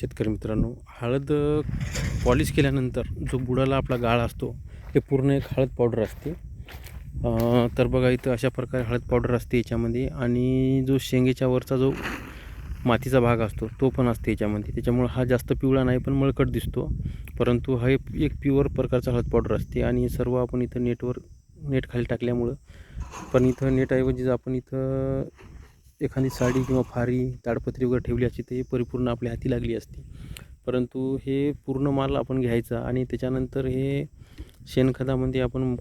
शेतकरी मित्रांनो हळद पॉलिश केल्यानंतर जो बुडाला आपला गाळ असतो हे पूर्ण एक हळद पावडर असते. तर बघा इथं अशा प्रकारे हळद पावडर असते याच्यामध्ये आणि जो शेंगेच्या वरचा जो मातीचा भाग असतो तो पण असते याच्यामध्ये. त्याच्यामुळं हा जास्त पिवळा नाही पण मळकट दिसतो. परंतु हा एक प्युअर प्रकारचा हळद पावडर असते आणि सर्व आपण इथं नेटवर नेट खाली टाकल्यामुळं. पण इथं नेटऐवजी जर आपण इथं एखादी साडी किंवा फारी ताडपत्री वगैरे ठेवली असती ते परिपूर्ण आपल्या हाती लागली असती. परंतु हे पूर्ण माल आपण घ्यायचा आणि त्याच्यानंतर हे शेणखतामध्ये आपण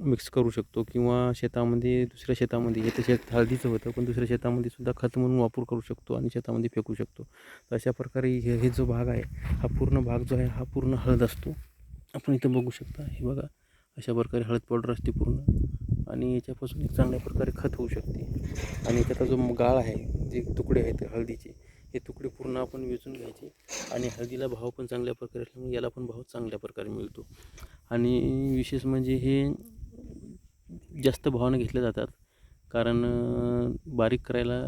मिक्स करू शकतो किंवा शेतामध्ये दुसऱ्या शेतामध्ये. हे तर शेत हळदीचं होतं पण दुसऱ्या शेतामध्ये सुद्धा खत म्हणून वापर करू शकतो आणि शेतामध्ये फेकू शकतो. तर अशा प्रकारे हे हे जो भाग आहे हा पूर्ण भाग जो आहे हा पूर्ण हळद असतो. आपण इथं बघू शकता हे बघा. अशा प्रकारे हळद पावडर असते पूर्ण. आणि याच्यापासून एक चांगल्या प्रकारे खत होऊ शकते. आणि त्याचा जो गाळ आहे जे तुकडे आहेत हळदीचे हे तुकडे पूर्ण आपण वेचून घ्यायचे आणि हळदीला भाव पण चांगल्या प्रकारे असल्यामुळे याला पण भाव चांगल्या प्रकारे मिळतो. आणि विशेष म्हणजे हे जास्त भावानं घेतले जातात. कारण बारीक करायला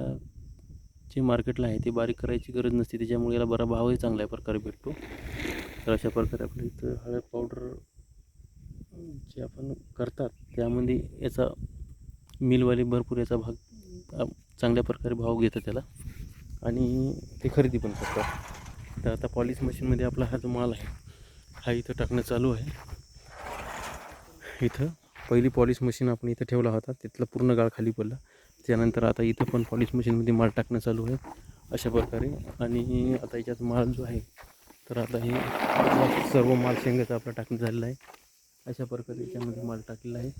जे मार्केटला आहे ते बारीक करायची गरज नसते. त्याच्यामुळे याला बरा भावही चांगल्या प्रकारे भेटतो. तर अशा प्रकारे आपल्या इथं हळद पावडर जे आपण करतात त्यामध्ये याचा मिलवाले भरपूर याचा भाग चांगल्या प्रकारे भाव घेतात त्याला. आणि ते खरेदी पण करतात. तर आता पॉलिश मशीनमध्ये आपला हा जो माल आहे हा इथं टाकणं चालू आहे. इथं पहिली पॉलिश मशीन आपण इथं ठेवला होता तिथला पूर्ण गाळ खाली पडला. त्यानंतर आता इथं पण पॉलिश मशीनमध्ये माल टाकणं चालू आहे अशा प्रकारे. आणि आता याच्यात माल जो आहे तर आता हे सर्व माल शेंगाचा आपला टाकणं झालेला आहे. अशा प्रकारे याच्यामध्ये माल टाकलेला आहे.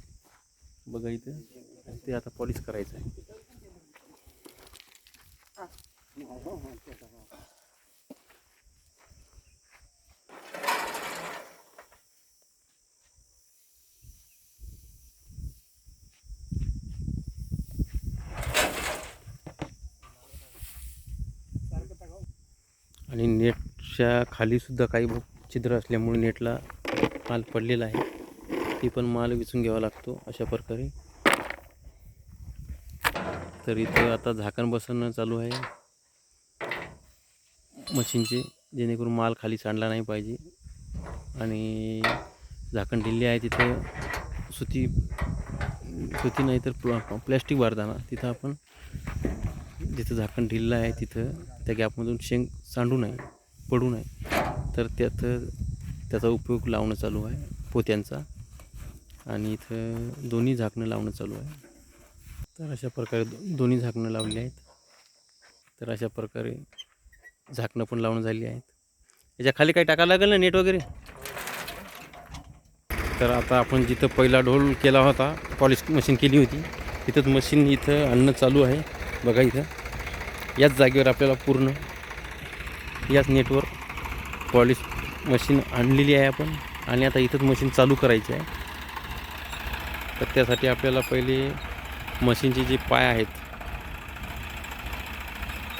बघा इथं. आणि ते आता पॉलिश करायचं आहे. आणि नेटच्या खाली सुद्धा काही छिद्र असल्यामुळे नेटला माल पडलेला आहे. ती पण माल विचून घ्यावा लागतो अशा प्रकारे. तर इथं आता झाकण बसवणं चालू आहे. मशीनचे जेणेकरून माल खाली सांडला नाही पाहिजे. आणि झाकण ढिल्ले आहे तिथं. सुती सुती नाही तर प्ला प्लॅस्टिक भरताना तिथं आपण जिथं झाकण ढिल्लं आहे तिथं त्या गॅपमधून शेंग सांडू नये पडू नये. तर त्यात त्याचा उपयोग लावणं चालू आहे पोत्यांचा. आणि इथं दोन्ही झाकणं लावणं चालू आहे. तर अशा प्रकारे दो- दोन्ही झाकणं लावली आहेत. तर अशा प्रकारे झाकणं पण लावणं झाली आहेत. याच्या खाली काही टाकायला लागेल ना नेट वगैरे? तर आता आपण जिथं पहिला ढोल केला होता पॉलिश मशीन केली होती तिथंच मशीन इथं आणणं चालू आहे. बघा इथं. याच जागेवर आपल्याला पूर्ण याच नेटवर पॉलिश मशीन आणलेली आहे आपण. आणि आता इथंच मशीन चालू करायची आहे. तर त्यासाठी आपल्याला पहिले मशीनचे जे पाय आहेत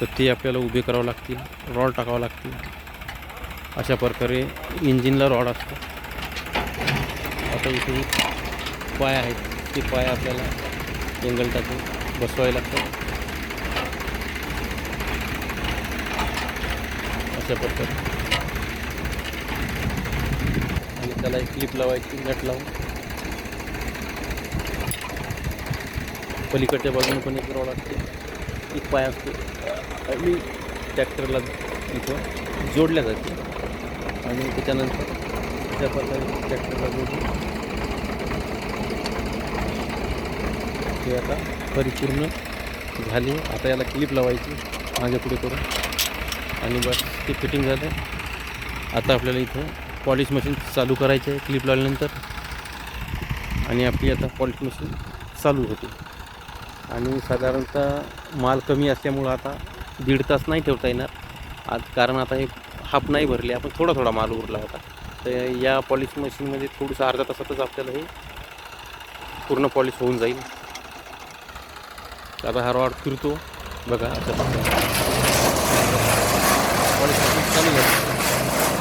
तर ते आपल्याला उभे करावं लागतील रॉड टाकावं लागतील. अशा प्रकारे इंजिनला रॉड असतो. आता इथे पाय आहेत ते पाय आपल्याला एंगल टाकून बसवावे लागतात. अशा प्रकारे. आणि त्याला एक क्लिप लावायची नट लावून. पलीकडच्या बाजूने पण एक रॉड असते. एक पाय असतो. आणि ट्रॅक्टरला इथं जोडल्या जाते. आणि त्याच्यानंतर अशा प्रकारे ट्रॅक्टरला जोडून ते आता परिपूर्ण झाली. आता याला क्लिप लावायची माझ्या पुढे करून. आणि बस ते फिटिंग झालं. आता आपल्याला इथं पॉलिश मशीन चालू करायचं आहे क्लिप लावल्यानंतर. आणि आपली आता पॉलिश मशीन चालू होते. आणि साधारणतः माल कमी असल्यामुळं आता दीड तास नाही ठेवता येणार. आज कारण आता एक हाफ नाही भरले आपण थोडा थोडा माल उरला होता. तर या पॉलिश मशीनमध्ये थोडंसं अर्धा तासातच आपल्याला हे पूर्ण पॉलिश होऊन जाईल. आता हा रॉड फिरतो. बघा असं पॉलिश मशीन चालू झाली.